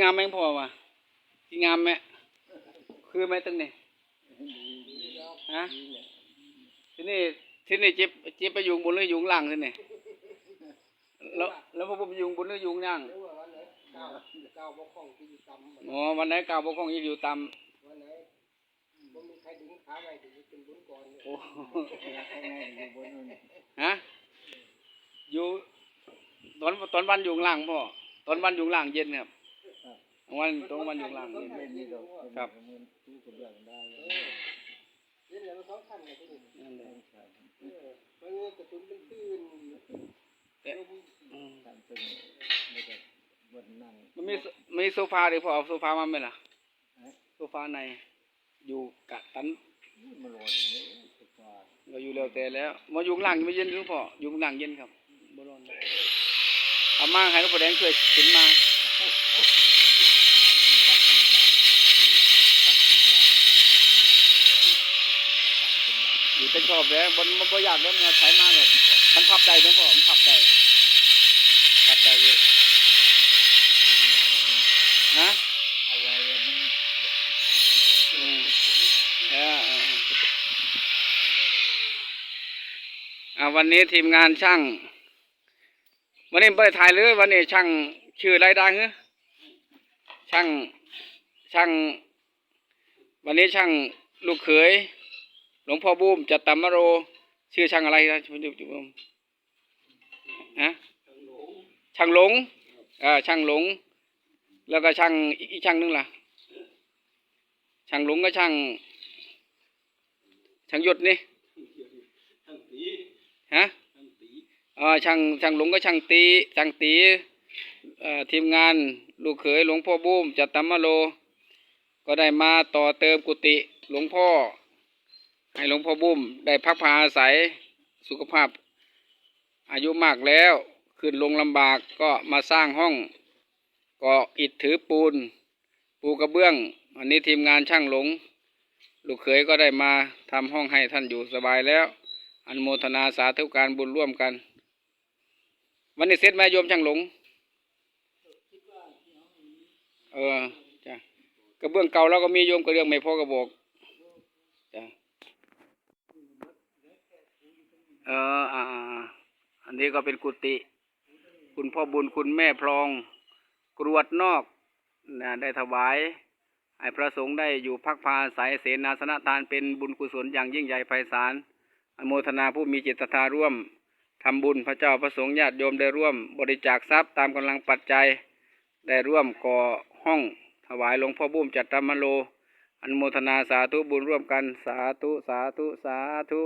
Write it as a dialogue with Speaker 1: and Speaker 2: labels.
Speaker 1: งามไหมพ่อวะที่งามไหมคือไหมตั้งนี่ฮะที่นี่ที่นี่เจ็บเจ็บไปยุงบนหรือยุงล่างที่นี่แล้วแล้วพอผมยุงบนหรือยุงล่าง
Speaker 2: หรือว่าวันไหนก้าวก้าวบกพร่องที่อยู่ต่ำ
Speaker 1: อ๋อวันไหนกาวบกคงอยู่ตาม
Speaker 2: วันไหนบ่มีใครดึงขาไว้ถึงจะเป็นบุญก่อนเนี่ย
Speaker 1: โอ้ฮะอยู่ตอนตอนวันยุงล่างพ่อตอนวันยุงล่างเย็นครับ วันตอนวันยุงล่างเย็นครับ
Speaker 2: เล่นแล้วมันสองขั้นเลยที่นี่
Speaker 1: นั่นแหละ
Speaker 2: เออมันมีกระตุ้นเป็นตื้น
Speaker 1: แต่อืม
Speaker 2: มัน
Speaker 1: มันมีมีโซฟาหรือพอเอาโซฟามาไหมล่ะโซฟาในอยู่กะตันเราอยู่แล้วแต่แล้วมาอยู่ข้างล่างไม่เย็นหรือพออยู่ข้างล่างเย็นครับบร้อนเอามาให้ลูกประแดงช่วยขึ้นมา อยู่เป็นชอบแล้วบนมันบ่อยากแล้วมันใช้มากเลยมันพับได้ไหมพ่อมันพับได้พับได้เยอะฮะอืมเออเอออ่าวันนี้ทีมงานช่าง วันนี้ไม่ได้ถ่ายเลยวันนี้ช่างชื่ออะไรได้เหรอช่างช่าง วันนี้ช่างลูกเขย หลวงพ่อบูมจัตตมโร ชื่อช่างอะไรนะคุณจุ๊บฮะช่างหลงอ่าช่างหลง แล้วก็ช่างอีกช่างหนึงล่ะ ช่างหลงก็ช่าง ช่างหยดนี่ฮะอ่าช่างช่างหลงก็ช่างตีช่างตีอทีมงานลูกเขยหลวงพ่อบูมจัตตมโลก็ได้มาต่อเติมกุฏิหลวงพ่อ ให้หลวงพ่อบุ้มได้พักพาอาศัยสุขภาพ อายุมากแล้วขึ้นลงลำบากก็มาสร้างห้องก่ออิฐถือปูน ปูกระเบื้องอันนี้ทีมงานช่างหลง ลูกเขยก็ได้มาทำห้องให้ท่านอยู่สบายแล้ว อันโมทนาสาธุการบุญร่วมกัน วันนี้เสร็จไหมโยมช่างหลง เออจ้ะกระเบื้องเก่าเราก็มีโยมกระเรื่องไม่พอกระบอกจ้ะเอออ่าอ่าอ่า อันนี้ก็เป็นกุฏิคุณพ่อบุญคุณแม่พรอง กรวดนอกนะได้ถวายให้พระสงฆ์ได้อยู่พักพาอาศัยเสนาสนะทานเป็นบุญกุศลอย่างยิ่งใหญ่ไพศาลอนโมทนาผู้มีจิตศรัทธาร่วมทำบุญพระเจ้าพระสงฆ์ญาติโยมได้ร่วม บริจาคทรัพย์ตามกำลังปัจจัย ได้ร่วมก่อห้องถวายหลวงพ่อบุ้มจัตตมโลอนโมทนาสาธุบุญร่วมกันสาธุสาธุสาธุ